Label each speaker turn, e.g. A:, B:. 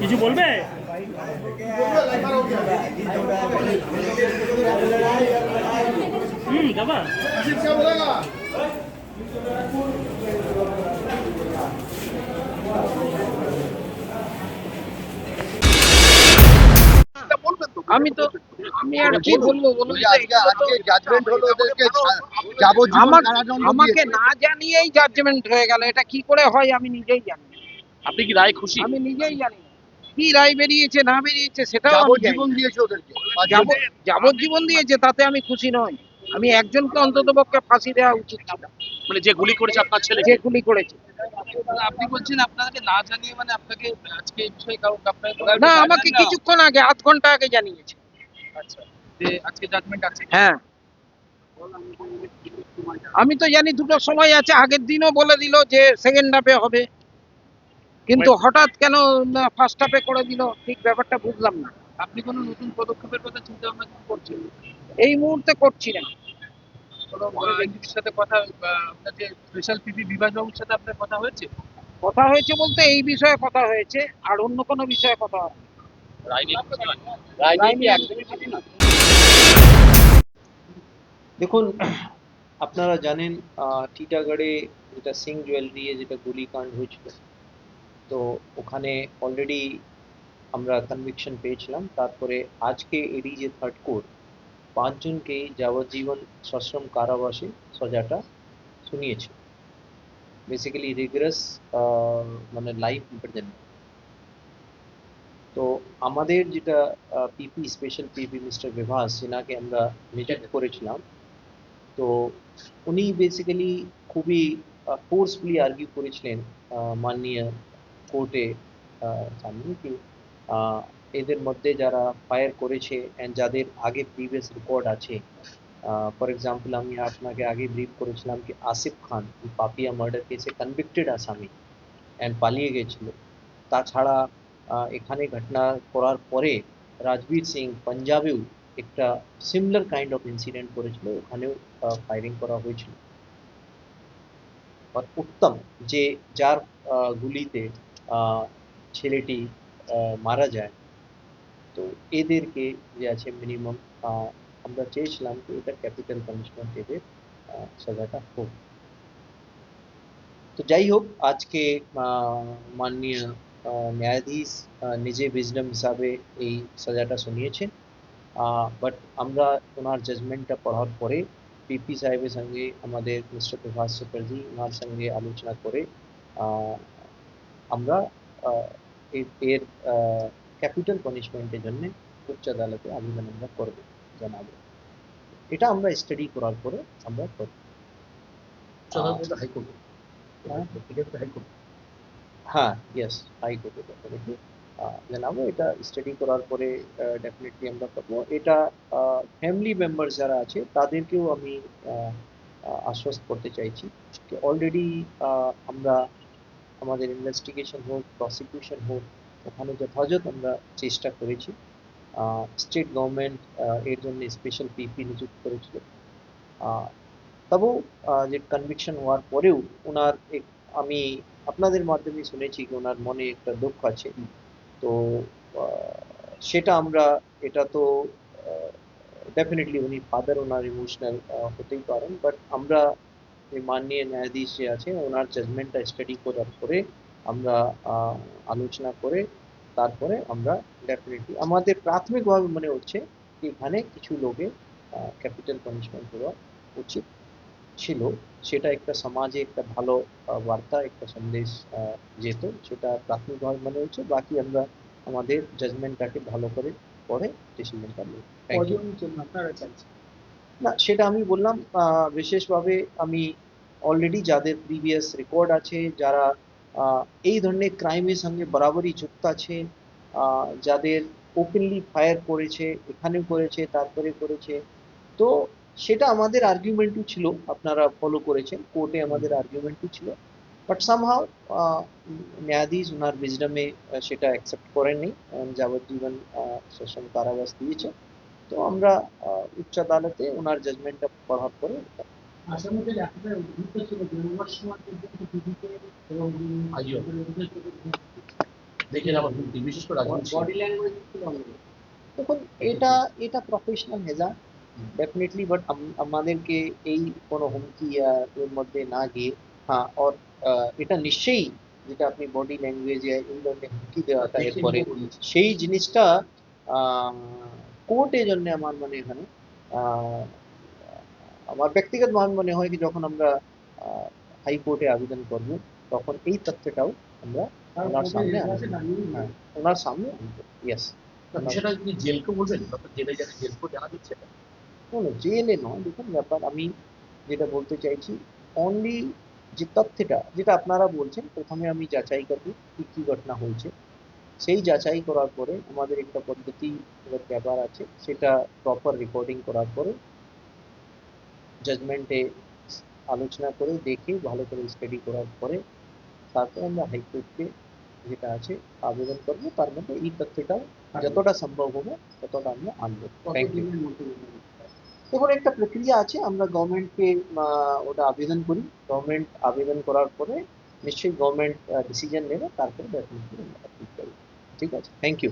A: কিছু বলবে? হুম যাবা
B: আমি তো আমি আর কি বলব বলুন? তো,
C: আজকে আজকে জাজমেন্ট হলো ওদেরকে যাবজ্জীবন
B: আমাকে না জানিয়েই জাজমেন্ট হয়ে গেল। এটা কি করে হয় আমি নিজেই জানি।
A: আপনি কি রায় খুশি?
B: আমি নিজেই জানি কি রায় বেরিয়েছে না বেরিয়েছে সেটাও আমি জানি
C: যাবজ্জীবন
B: না।
C: দিয়েছে ওদেরকে।
B: যাবজ্জীবন দিয়েছে তাতে আমি খুশি নই। আমি একজনকে অন্তত পক্ষে ফাঁসি দেওয়া উচিত ছিল।
A: মানে যে গুলি করেছে আপনার ছেলে?
B: যে গুলি করেছে।
D: আপনি বলছেন আপনাকে না জানিয়ে মানে আপনাকে আজকে এই বিষয়ে কাউ আপনাকে
B: না আমাকে কিছুক্ষণ আগে আধ ঘণ্টা আগে জানিয়েছে।
D: আচ্ছা যে আজকে জাজমেন্ট আছে।
B: হ্যাঁ। আমি তো জানি দুটো সময় আছে আগের দিনও বলে দিল যে সেকেন্ড হাফে হবে। কিন্তু হঠাৎ কেন ফার্স্ট হাফে করে দিল? ঠিক ব্যাপারটা বুঝলাম না।
D: আপনি কোনো নতুন পদক্ষেপের কথা চিন্তা ভাবনা কি করছেন?
B: এই মুহূর্তে করছি না।
D: সাথে কথা আপনার যে স্পেশাল পিপি বিভাগ বাবুর সাথে আপনার কথা হয়েছে?
B: কথা হয়েছে বলতে এই বিষয়ে কথা হয়েছে আর অন্য কোনো বিষয়ে কথা হয়।
E: দেখুন আপনারা জানেন আহ, টিটাগড়ে যেটা সিং জুয়েলারি যেটা গুলিকাণ্ড হয়েছিল তো ওখানে অলরেডি আমরা কনভিকশন পেয়েছিলাম। তারপরে আজকে এরই যে থার্ড কোর্ট পাঁচজনকে যাবজ্জীবন সশ্রম কারাবাসে সাজাটা শুনিয়েছে। বেসিক্যালি রিগারাস মানে লাইফ ইম্প্রেজনমেন্ট তো আমাদের যেটা PP special PP mister Bibhas যেনাকে আমরা নিযুক্ত করেছিলাম। তো উনি বেসিক্যালি খুবই ফোর্সফুলি আর্গিউ করেছিলেন মাননীয় কোর্টে আহ, এদের মধ্যে যারা ফায়ার করেছে অ্যান্ড যাদের আগে প্রিভিয়াস রেকর্ড আছে ফর এক্সাম্পল আমি আপনাকে আগে ব্রিফ করেছিলাম কি আসিফ খান পাপিয়া মার্ডার কেসে কনভিক্টেড আসামি অ্যান্ড পালিয়ে গেছিল। তাছাড়া এখানে ঘটনা করার পরে রাজবীর সিং পাঞ্জাবেও একটা সিমিলার কাইন্ড অফ ইনসিডেন্ট করেছিল ওখানেও ফায়ারিং করা হয়েছিল। উত্তম যে যার গুলিতে ছেলেটি মারা যায়। তো এদেরকে যে আছে মিনিমাম আমরা চেয়েছিলাম যে এটা ক্যাপিটাল পানিশমেন্ট এদের সাজাটা হোক। তো যাই হোক, আজকে মাননীয় ন্যায়াধীশ নিজে বিজডম হিসাবে এই সাজাটা শুনিয়েছেন। বাট আমরা ওনার জাজমেন্টটা পড়ার পরে পিপি সাহেবের সঙ্গে আমাদের মিস্টার প্রভাস চ্যাটার্জি, ওনার সঙ্গে আলোচনা করে আমরা এর- ক্যাপিটাল পানিশমেন্টের জন্য উচ্চ আদালতে আবেদন আমরা করব জানাব। এটা আমরা স্টাডি করার পরে আমরা করব।
C: সাধারণত হাইকোর্টে।
E: হ্যাঁ। হ্যাঁ ইয়েস হাইকোর্টে ডেফিনেটলি জানাব এটা স্টাডি করার পরে ডেফিনেটলি আমরা করব। এটা ফ্যামিলি মেম্বার যারা আছে তাদেরকেও আমি আশ্বস্ত করতে চাইছি। যে অলরেডি আমরা আমাদের ইনভেস্টিগেশন হোক প্রসিকিউশন হোক ওখানে যথাযথ আমরা চেষ্টা করেছি। স্টেট গভর্নমেন্ট এর জন্য স্পেশাল পিপি নিযুক্ত করেছিল। আহ, যে কনভিকশন হওয়ার পরেও ওনার আমি আপনাদের মাধ্যমে শুনেছি কি ওনার মনে একটা দুঃখ আছে। তো সেটা আমরা এটা তো ডেফিনেটলি উনি ফাদার ওনার ইমোশনাল হতেই পারেন। বাট আমরা মাননীয় ন্যায়াধীশ যে আছে ওনার জাজমেন্টটা স্টাডি করার পরে আমরা আলোচনা করে তারপরে আমরা ডেফিনেটলি আমাদের প্রাথমিকভাবে মনে হচ্ছে এখানে কিছু লোকে ক্যাপিটাল পানিশমেন্ট হওয়া উচিত ছিল। সেটা একটা সমাজে একটা ভালো বার্তা, একটা সন্দেশ যেত, সেটা প্রাথমিকভাবে মনে হচ্ছে। বাকি আমরা আমাদের জাজমেন্টটাকে ভালো করে পরে ডিসিশনটা নেব। ইউ
D: আপনারা চাইছেন
E: না, সেটা আমি বললাম বিশেষভাবে আমি অলরেডি যাদের প্রিভিয়াস রেকর্ড আছে, যারা এই ধরনের ক্রাইমের সঙ্গে বরাবরই যুক্ত আছে যাদের ওপেনলি ফায়ার করেছে, এখানেও করেছে তারপরে করেছে, তো সেটা আমাদের আর্গুমেন্টও ছিল, আপনারা ফলো করেছেন কোর্টে আমাদের আর্গুমেন্টও ছিল বাট সামহাও ন্যায়াধীশ ওনার বিজডমে সেটা অ্যাকসেপ্ট করেননি যাবজ্জীবন সশ্রম কারাবাস দিয়েছে তো আমরা আহ, উচ্চ আদালতে ওনার জাজমেন্টটা পড়ার পরে
F: আসামিদের একেবারে উদ্ভূত ছিল দেড় মাস সময় পর্যন্ত টিভিতে এবং
C: আইও। দেখে আমার হুমকি বিশেষ করে রাজনীতি
E: বডি ল্যাঙ্গুয়েজ দেখুন এটা এটা প্রফেশনাল হেজার ডেফিনেটলি বাট আমাদেরকে এই কোনো হুমকি আহ, এর মধ্যে না গিয়ে হ্যাঁ আর আহ, এটা নিশ্চয়ই যেটা আপনি বডি ল্যাঙ্গুয়েজে এই ধরনের হুমকি দেওয়াটা এরপরে সেই জিনিসটা কোর্টের জন্য আমার মনে হয় আহ, আমার ব্যক্তিগত মান মনে হয় কি যখন আমরা হাইকোর্টে আবেদন করব তখন এই তথ্যটাও আমরা ওনার সামনে হ্যাঁ, ওনার সামনে ইয়েস
C: বিষয়টা কি জেলকে বলবেন? জেলে যারা জেলকে জানা দিচ্ছে?
E: কোনো জেলে নয়। দেখুন ব্যাপার আমি যেটা বলতে চাইছি অনলি যে তথ্যটা যেটা আপনারা বলছেন প্রথমে আমি যাচাই করব কি কি ঘটনা হয়েছে। সেই যাচাই করার পরে আমাদের একটা পদ্ধতি ব্যাপার আছে সেটা প্রপার রেকর্ডিং করার পরে জাজমেন্টে আলোচনা করে দেখে ভালো করে স্টাডি করার পরে তারপরে আমরা হাইকোর্টকে যেটা আছে আবেদন করব তার মধ্যে এই তথ্যটাও যতটা সম্ভব হবে ততটা আমরা আনব। দেখুন একটা প্রক্রিয়া আছে আমরা গভর্নমেন্টকে ওটা আবেদন করি। গভর্নমেন্ট আবেদন করার পরে নিশ্চয়ই গভর্নমেন্ট ডিসিশন নেবে তারপরে ডেফিনেটলি আমরা approve করব ঠিক আছে থ্যাংক ইউ